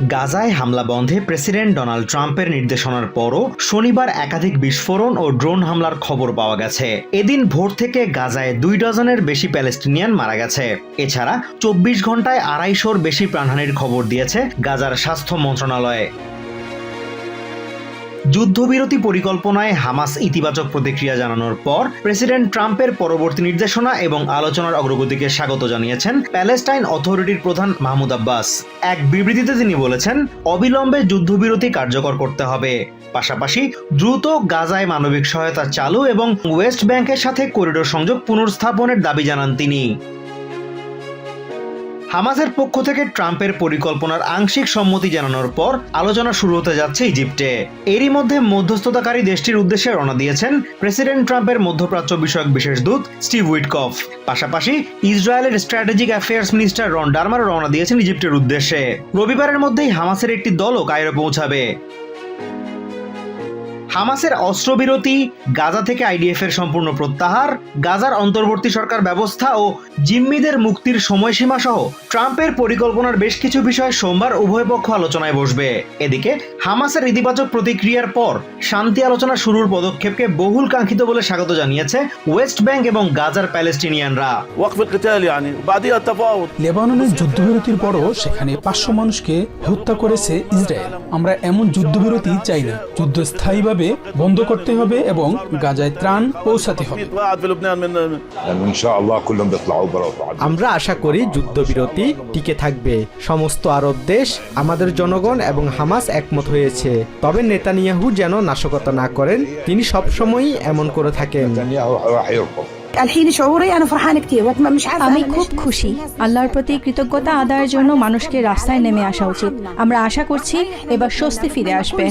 গাজায় হামলা বন্ধে প্রেসিডেন্ট ডোনাল্ড ট্রাম্পের নির্দেশনার পরও শনিবার একাধিক বিস্ফোরণ ও ড্রোন হামলার খবর পাওয়া গেছে। এদিন ভোর থেকে গাজায় দুই ডজনের বেশি প্যালেস্টিনিয়ান মারা গেছে। এছাড়া চব্বিশ ঘন্টায় আড়াইশোর বেশি প্রাণহানির খবর দিয়েছে গাজার স্বাস্থ্য মন্ত্রণালয়। যুদ্ধবিরতি পরিকল্পনায় হামাস ইতিবাচক প্রতিক্রিয়া জানানোর পর প্রেসিডেন্ট ট্রাম্পের পরবর্তী নির্দেশনা এবং আলোচনার অগ্রগতিকে স্বাগত জানিয়েছেন প্যালেস্টাইন অথরিটির প্রধান মাহমুদ আব্বাস। এক বিবৃতিতে তিনি বলেছেন, অবিলম্বে যুদ্ধবিরতি কার্যকর করতে হবে। পাশাপাশি দ্রুত গাজায় মানবিক সহায়তা চালু এবং ওয়েস্ট ব্যাংকের সাথে করিডোর সংযোগ পুনর্স্থাপনের দাবি জানান তিনি। হামাসের পক্ষ থেকে ট্রাম্পের পরিকল্পনার আংশিক সম্মতি জানানোর পর আলোচনা শুরু হতে যাচ্ছে ইজিপ্টে। এরই মধ্যে মধ্যস্থতাকারী দেশটির উদ্দেশ্যে রওনা দিয়েছেন প্রেসিডেন্ট ট্রাম্পের মধ্যপ্রাচ্য বিষয়ক বিশেষ দূত স্টিভ উইটকফ। পাশাপাশি ইসরায়েলের strategic affairs minister Ron Dermer রওনা দিয়েছেন ইজিপ্টের উদ্দেশ্যে। রবিবারের মধ্যেই হামাসের একটি দলও কায়রো পৌঁছাবে। হামাসের অস্ত্রবিরতি গাজা থেকে আইডিএফের সম্পূর্ণ প্রত্যাহার গাজার অন্তর্বর্তী সরকার ব্যবস্থা ও জিম্মিদের মুক্তির সময়সীমা সহ ট্রাম্পের পরিকল্পনার বেশ কিছু বিষয় সোমবার উভয় পক্ষ আলোচনায় বসবে। এদিকে হামাসের ইতিবাচক প্রতিক্রিয়ার পর শান্তি আলোচনা শুরুর পদক্ষেপকে বহুল কাঙ্ক্ষিত বলে স্বাগত জানিয়েছে ওয়েস্ট ব্যাংক এবং গাজার প্যালেস্টিনিয়ানরা। লেবাননের যুদ্ধবিরতির পরও সেখানে পাঁচশো মানুষকে হত্যা করেছে ইসরায়েল। আমরা এমন যুদ্ধবিরতি চাই না যুদ্ধ স্থায়ীভাবে হবে বন্ধ করতে হবে এবং গাজায় ত্রাণ পৌঁছাতে হবে। আমরা আশা করি যুদ্ধবিরতি টিকে থাকবে। সমস্ত আরব দেশ আমাদের জনগণ এবং হামাস একমত হয়েছে। তবে নেতানিয়াহু যেন নাশকতা না করেন তিনি সবসময়ই এমন করে থাকেন। আমি খুব খুশি। আল্লাহর প্রতি কৃতজ্ঞতা আদায়ের জন্য মানুষকে রাস্তায় নেমে আসা উচিত। আমরা আশা করছি এবার স্বস্তি ফিরে আসবে।